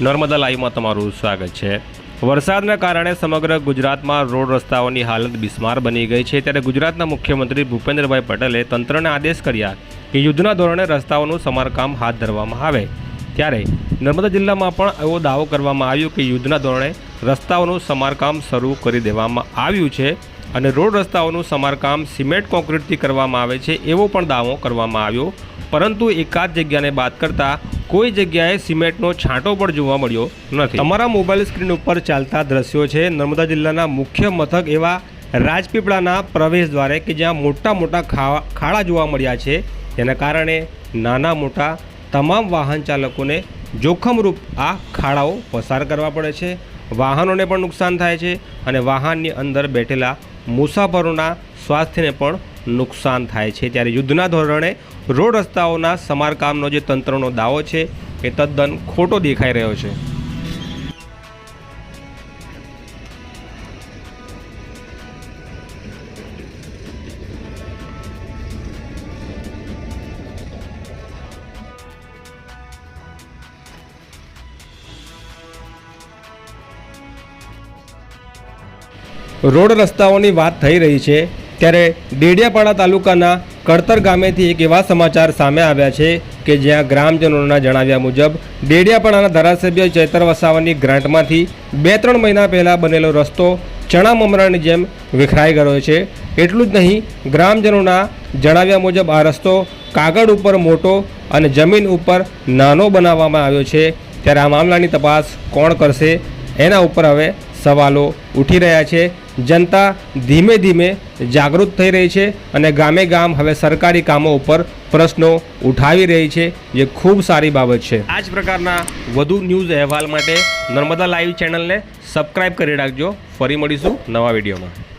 નર્મદા લાઈવમાં તમારું સ્વાગત છે. વરસાદના કારણે સમગ્ર ગુજરાતમાં રોડ રસ્તાઓની હાલત બિસ્માર બની ગઈ છે. ત્યારે ગુજરાતના મુખ્યમંત્રી ભૂપેન્દ્રભાઈ પટેલે તંત્રને આદેશ કર્યા કે યુદ્ધના ધોરણે રસ્તાઓનું સમારકામ હાથ ધરવામાં આવે. ત્યારે નર્મદા જિલ્લામાં પણ એવો દાવો કરવામાં આવ્યો કે યુદ્ધના ધોરણે રસ્તાઓનું સમારકામ શરૂ કરી દેવામાં આવ્યું છે અને રોડ રસ્તાઓનું સમારકામ સિમેન્ટ કોન્ક્રીટથી કરવામાં આવે છે એવો પણ દાવો કરવામાં આવ્યો. પરંતુ એકાદ જગ્યાને બાદ કરતા કોઈ જગ્યાએ સિમેન્ટનો છાંટો પણ જોવા મળ્યો નથી. તમારા મોબાઈલ સ્ક્રીન ઉપર ચાલતા દ્રશ્યો છે નર્મદા જિલ્લાના મુખ્ય મથક એવા રાજપીપળાના પ્રવેશ દ્વારે કે જ્યાં મોટા મોટા ખાડા જોવા મળ્યા છે. જેના કારણે નાના મોટા તમામ વાહન ચાલકોને જોખમરૂપ આ ખાડાઓ પસાર કરવા પડે છે. વાહનોને પણ નુકસાન થાય છે અને વાહનની અંદર બેઠેલા મુસાફરોના સ્વાસ્થ્યને પણ નુકસાન થાય છે. ત્યારે યુદ્ધના ધોરણે રોડ રસ્તાઓના સમારકામનો જે તંત્રનો દાવો છે એ તદ્દન ખોટો દેખાઈ રહ્યો છે. રોડ રસ્તાઓની વાત થઈ રહી છે. ત્યારે ડેડિયાપાડા તાલુકાના કડતર ગામેથી એક એવા સમાચાર સામે આવ્યા છે કે જ્યાં ગ્રામજનોના જણાવ્યા મુજબ, ડેડિયાપાડાના ધારાસભ્ય ચૈતર વસાવાની ગ્રાન્ટમાંથી બે ત્રણ મહિના પહેલાં બનેલો રસ્તો ચણા મમરાની જેમ વિખરાઈ ગયો છે. એટલું જ નહીં, ગ્રામજનોના જણાવ્યા મુજબ આ રસ્તો કાગળ ઉપર મોટો અને જમીન ઉપર નાનો બનાવવામાં આવ્યો છે. ત્યારે આ મામલાની તપાસ કોણ કરશે એના ઉપર હવે સવાલો ઉઠી રહ્યા છે. જનતા ધીમે ધીમે જાગૃત થઈ રહી છે અને ગામે ગામ હવે સરકારી કામો ઉપર પ્રશ્નો ઉઠાવી રહી છે, જે ખૂબ સારી બાબત છે. આ જ પ્રકારના વધુ ન્યૂઝ અહેવાલ માટે નર્મદા લાઈવ ચેનલને સબસ્ક્રાઈબ કરી રાખજો. ફરી મળીશું નવા વિડીયોમાં.